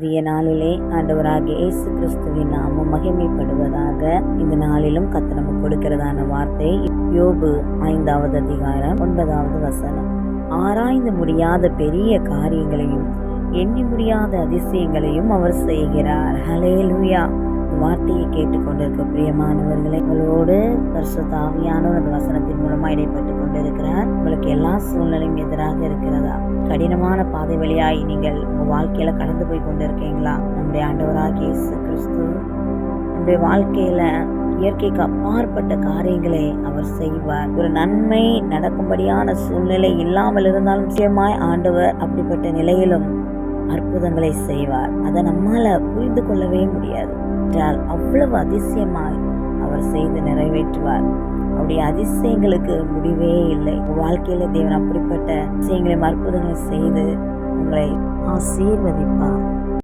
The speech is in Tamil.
புதிய நாளிலே ஆண்டவராகிய இயேசு கிறிஸ்துவின் நாமம் மகிமைப்படுவதாக இந்த நாளிலும் கத்தனமு கொடுக்கிறதான வார்த்தை. யோபு ஐந்தாவது அதிகாரம் ஒன்பதாவது வசனம். ஆராய்ந்து முடியாத பெரிய காரியங்களையும் எண்ணி முடியாத அதிசயங்களையும் அவர் செய்கிறார். ஹலே லூயா வார்த்தையை கேட்டுக்கொண்டிருக்க பிரியமானவர்களை உங்களோடு பரிசுத்த ஆவியானவர் அந்த வசனத்தின் மூலமாக இடைப்பட்டு கொண்டிருக்கிறார். உங்களுக்கு எல்லா சூழ்நிலையும் எதிராக இருக்கிறதா? கடினமான பாதை வழியாய் நீங்கள் உங்க வாழ்க்கையில கடந்து போய் கொண்டிருக்கீங்களா? நம்முடைய ஆண்டவராக இயேசு கிறிஸ்து. நம்முடைய வாழ்க்கையில இயற்கைக்கு அப்பாற்பட்ட காரியங்களை அவர் செய்வார். ஒரு நன்மை நடக்கும்படியான சூழ்நிலை இல்லாமல் இருந்தாலும் நிச்சயமாய் ஆண்டவர் அப்படிப்பட்ட நிலையிலும் அற்புதங்களை செய்வார். அதை நம்மால புரிந்து கொள்ளவே முடியாது. என்றால் அவ்வளவு அதிசயமாய் அவர் செய்து நிறைவேற்றுவார். அவருடைய அதிசயங்களுக்கு முடிவே இல்லை. வாழ்க்கையில் வாழ்க்கையில தேவன் அப்படிப்பட்ட அதிசயங்களையும் அற்புதங்களை செய்து உங்களை ஆசீர்வதிப்பார்.